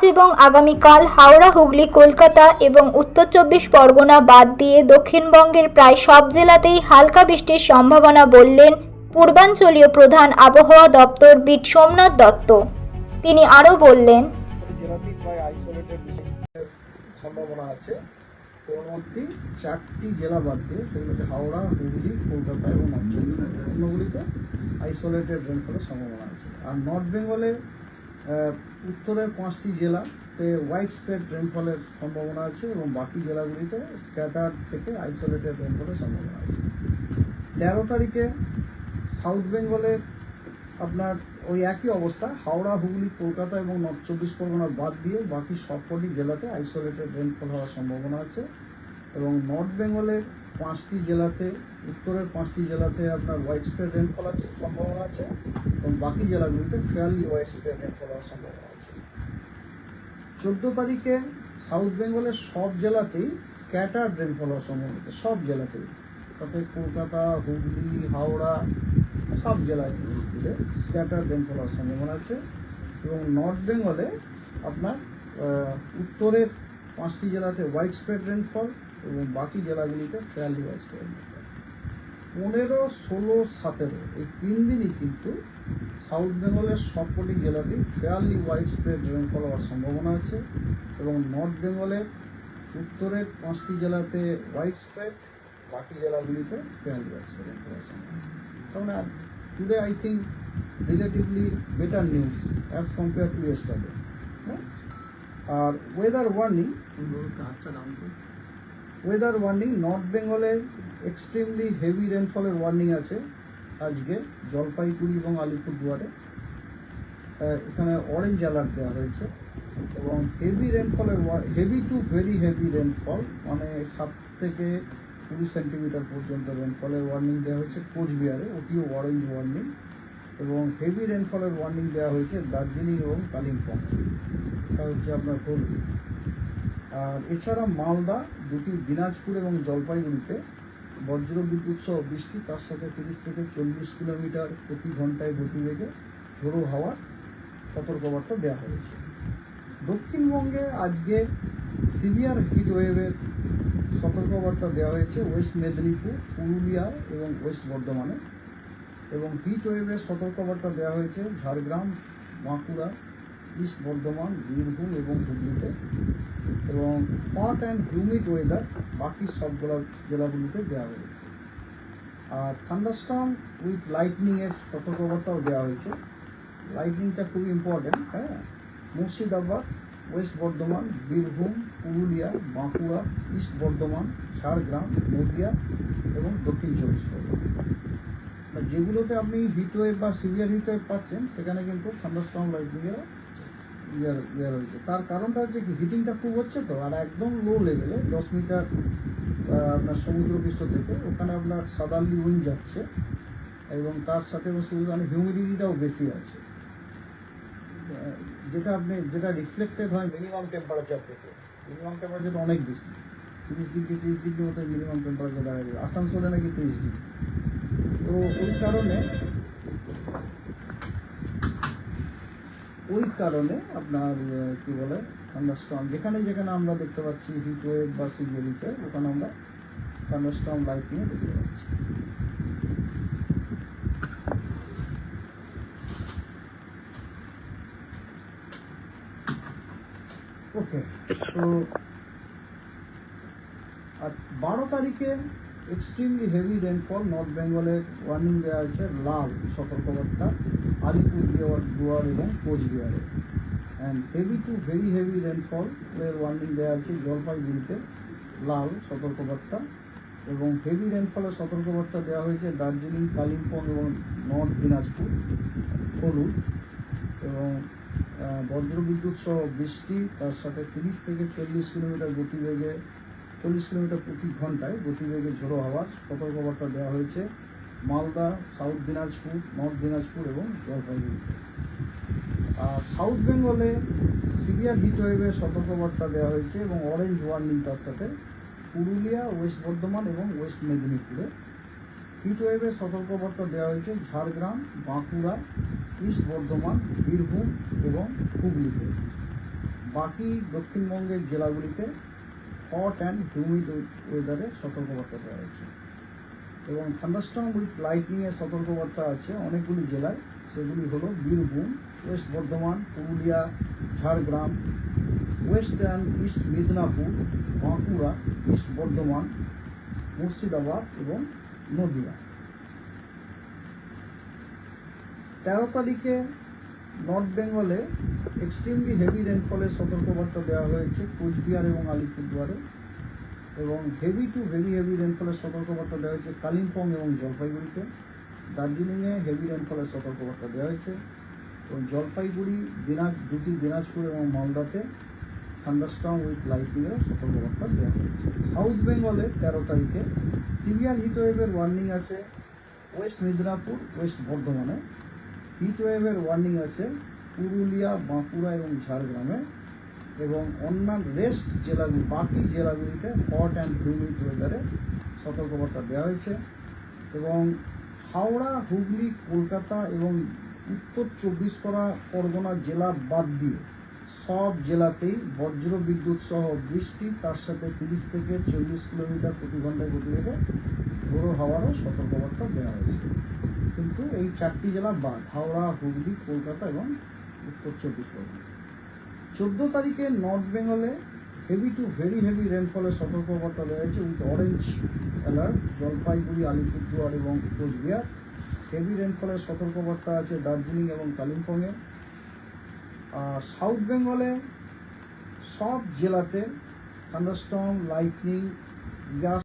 আজ এবং আগামীকাল হাওড়া, হুগলি, কলকাতা এবং উত্তর চব্বিশ পরগনা বাদ দিয়ে দক্ষিণবঙ্গের প্রায় সব জেলাতেই হালকা বৃষ্টির সম্ভাবনা বললেন পূর্বাঞ্চলীয় প্রধান আবহাওয়া দপ্তর বিট সোমনাথ দত্ত। তিনি আরও বললেন ওর চারটি জেলা বাদ দিয়ে সেগুলো হচ্ছে হাওড়া, হুগলি, কলকাতা এবং অন্যগুলিতে আইসোলেটেড রেনফলের সম্ভাবনা আছে। আর নর্থ বেঙ্গলে উত্তরের পাঁচটি জেলাতে হোয়াইট স্প্রেড রেনফলের সম্ভাবনা আছে এবং বাকি জেলাগুলিতে স্ক্যাটার থেকে আইসোলেটেড রেনফলের সম্ভাবনা আছে। তেরো তারিখে সাউথ বেঙ্গলের আপনার ওই একই অবস্থা, হাওড়া, হুগলি, কলকাতা এবং নর্থ চব্বিশ পরগনা বাদ দিয়ে বাকি সবকটি জেলাতে আইসোলেটেড রেনফল হওয়ার সম্ভাবনা আছে এবং নর্থ বেঙ্গলের পাঁচটি জেলাতে, উত্তরের পাঁচটি জেলাতে আপনার হোয়াইট স্প্রেড রেনফল আছে, সম্ভাবনা আছে, এবং বাকি জেলাগুলিতে ফেয়ারলি হোয়াইট স্প্রেড রেনফল হওয়ার সম্ভাবনা আছে। চোদ্দ তারিখে সাউথ বেঙ্গলের সব জেলাতেই স্ক্যাটার্ড রেনফল হওয়ার সম্ভাবনা আছে, সব জেলাতেই। তাতে কলকাতা, হুগলি, হাওড়া, সব জেলায় স্ক্যাটার রেনফল হওয়ার সম্ভাবনা আছে, এবং নর্থ বেঙ্গলে আপনার উত্তরের পাঁচটি জেলাতে হোয়াইট স্প্রেড রেনফল এবং বাকি জেলাগুলিতে হোয়াইট স্প্রেড রেনফল পনেরো, ষোলো, সতেরো, এই তিন দিনই কিন্তু সাউথ বেঙ্গলের সবকটি জেলাতেই ফেয়ারলি হোয়াইট স্প্রেড রেনফল হওয়ার সম্ভাবনা আছে এবং নর্থ বেঙ্গলের উত্তরের পাঁচটি জেলাতে হোয়াইট স্প্রেড বাকি জেলাগুলিতে ফেয়ারলি হোয়াইট স্প্রেড রেনফল হওয়ার সম্ভাবনা তাহলে today I think relatively better news as compare to yesterday R weather warning weather warning north বেঙ্গলে এক্সট্রিমলি হেভি রেনফলের ওয়ার্নিং আছে আজকে, জলপাইগুড়ি এবং আলিপুরদুয়ারে। এখানে অরেঞ্জ অ্যালার্ট দেওয়া হয়েছে এবং heavy রেনফলের heavy to very heavy rainfall মানে সাত থেকে কুড়ি সেন্টিমিটার পর্যন্ত রেনফলের ওয়ার্নিং দেওয়া হয়েছে কোচবিহারে ওটিও অরেঞ্জ ওয়ার্নিং এবং হেভি রেনফলের ওয়ার্নিং দেওয়া হয়েছে দার্জিলিং এবং কালিম্পং। এটা হচ্ছে আপনার হুগলি আর এছাড়া মালদা দুটি দিনাজপুর এবং জলপাইগুড়িতে বজ্র বিদ্যুৎ সহ বৃষ্টি, তার সাথে তিরিশ থেকে চল্লিশ কিলোমিটার প্রতি ঘন্টায় গতিবেগে ঝোড়ো হাওয়ার সতর্কবার্তা দেওয়া হয়েছে। দক্ষিণবঙ্গে আজকে সিভিয়ার হিট ওয়েভের সতর্কবার্তা দেওয়া হয়েছে ওয়েস্ট মেদিনীপুর, পুরুলিয়া এবং ওয়েস্ট বর্ধমানে। এবং হিট ওয়েভের সতর্কবার্তা দেওয়া হয়েছে ঝাড়গ্রাম, বাঁকুড়া ইস্ট বর্ধমান, বীরভূম এবং হুগলিতে। এবং হট অ্যান্ড হিউমিড ওয়েদার বাকি সবগুলো জেলাগুলিতে দেওয়া হয়েছে। আর থান্ডারস্টর্ম উইথ লাইটনিংয়ের সতর্কবার্তাও দেওয়া হয়েছে। লাইটনিংটা খুব ইম্পর্টেন্ট হ্যাঁ? মুর্শিদাবাদ ওয়েস্ট বর্ধমান, বীরভূম, পুরুলিয়া, বাঁকুড়া ইস্ট বর্ধমান, ঝাড়গ্রাম, নদিয়া এবং দক্ষিণ চব্বিশ পরগনা। যেগুলোতে আপনি হিট ওয়েভ বা সিভিয়ার হিট ওয়েভ পাচ্ছেন, সেখানে কিন্তু থান্ডারস্টর্ম লাইটনিংয়েরও ইয়ার ইয়ার হয়েছে তার কারণটা হচ্ছে কি হিটিংটা খুব হচ্ছে তো, আর একদম লো লেভেলে দশ মিটার আপনার সমুদ্রপৃষ্ঠ থেকে। ওখানে আপনার সাদারলি উইন্ড যাচ্ছে, এবং তার সাথে শুধু হিউমিডিটিটাও বেশি আছে। যেটা আপনি, যেটা রিফ্লেক্টেড হয় মিনিমাম টেম্পারেচার থেকে। মিনিমাম টেম্পারেচার অনেক বেশি। তিরিশ ডিগ্রি তিরিশ ডিগ্রি মতো মিনিমাম টেম্পারেচার দেখা যায়। আসানসোলে নাকি তিরিশ ডিগ্রি। তো ওই কারণে ওই কারণে আপনার কি বলে থান্ডারস্টর্ম যেখানে যেখানে আমরা দেখতে পাচ্ছি হিট ওয়েভ বা সিভিয়ার ওখানে আমরা থান্ডারস্টর্ম লাইট নিয়ে দেখতে পাচ্ছি। ওকে তো আর বারো তারিখে এক্সট্রিমলি হেভি রেনফল নর্থ বেঙ্গলের ওয়ার্নিং দেওয়া আছে লাল সতর্কবার্তা, আলিপুর দুয়ার দুয়ার এবং কোচবিহারে। And heavy to very heavy rainfall এর ওয়ার্নিং দেওয়া আছে জলপাইগুড়িতে, লাল সতর্কবার্তা। এবং হেভি রেনফলের সতর্কবার্তা দেওয়া হয়েছে দার্জিলিং, কালিম্পং এবং নর্থ দিনাজপুর হলুদ। এবং বজ্রবিদ্যুৎ সহ বৃষ্টি, তার সাথে তিরিশ থেকে চল্লিশ কিলোমিটার গতিবেগে চল্লিশ কিলোমিটার প্রতি ঘন্টায় গতিবেগে ঝোড়ো হওয়ার সতর্কবার্তা দেওয়া হয়েছে। মালদা, সাউথ দিনাজপুর, নর্থ দিনাজপুর এবং জলপাইগুড়িতে আর সাউথ বেঙ্গলে সিভিয়ার হিট ওয়েভের সতর্কবার্তা দেওয়া হয়েছে এবং অরেঞ্জ ওয়ার্নিং তার সাথে পুরুলিয়া, ওয়েস্ট বর্ধমান এবং ওয়েস্ট মেদিনীপুরে। হিট ওয়েভের সতর্কবার্তা দেওয়া হয়েছে ঝাড়গ্রাম, বাঁকুড়া, ইস্ট বর্ধমান, বীরভূম এবং হুগলিতে। বাকি দক্ষিণবঙ্গের জেলাগুলিতে হট অ্যান্ড হিউমিড ওয়েদারে সতর্কবার্তা দেওয়া হয়েছে। এবং থান্ডারস্টর্ম উইথ লাইটনিংয়ের সতর্কবার্তা আছে অনেকগুলি জেলায়। সেগুলি হলো Birbhum, west Bardhaman, Purulia, Jhargram, west and east Medinipur, Bankura, east Bardhaman, Murshidabad এবং নদীয়া। তেরো তারিখে নর্থ বেঙ্গলে এক্সট্রিমলি হেভি রেনফলের সতর্কবার্তা দেওয়া হয়েছে কোচবিহার এবং আলিপুরদুয়ারে। এবং হেভি টু ভেরি হেভি রেনফলের সতর্কবার্তা দেওয়া হয়েছে কালিম্পং এবং জলপাইগুড়িতে। দার্জিলিংয়ে হেভি রেনফলের সতর্কবার্তা দেওয়া হয়েছে। এবং জলপাইগুড়ি, দিনাজ, দুটি দিনাজপুর এবং মালদাতে থান্ডারস্টর্ম উইথ লাইটনিংয়ের সতর্কবার্তা দেওয়া হয়েছে। সাউথ বেঙ্গলে তেরো তারিখে সিভিয়ার হিটওয়েভের ওয়ার্নিং আছে। ওয়েস্ট মেদিনীপুর ওয়েস্ট বর্ধমানে হিটওয়েভের ওয়ার্নিং আছে। পুরুলিয়া, বাঁকুড়া এবং ঝাড়গ্রামে এবং অন্যান্য রেস্ট জেলাগুলি, বাকি জেলাগুলিতে হট অ্যান্ড হিউমিড ওয়েদারে সতর্কবার্তা দেওয়া হয়েছে এবং হাওড়া, হুগলি, কলকাতা এবং উত্তর চব্বিশ পরা পরগনা জেলা বাদ দিয়ে সব জেলাতেই বজ্র বিদ্যুৎ সহ বৃষ্টি, তার সাথে তিরিশ থেকে চল্লিশ কিলোমিটার প্রতি ঘন্টায় গতিবেগে ঝোড়ো হাওয়ারও সতর্কবার্তা দেওয়া হয়েছে। কিন্তু এই চারটি জেলা বাদ, হাওড়া, হুগলি, কলকাতা এবং উত্তর চব্বিশ পরগনা। চোদ্দ তারিখে নর্থ বেঙ্গলে হেভি টু ভেরি হেভি রেনফলের সতর্কবার্তা দেওয়া হয়েছে with orange alert Jalpaiguri, Alipurduar এবং কোচবিহার হেভি রেনফলের সতর্কবার্তা আছে দার্জিলিং এবং কালিম্পংয়ে। আর সাউথ বেঙ্গলে সব জেলাতে থান্ডারস্টর্ম লাইটনিং গ্যাস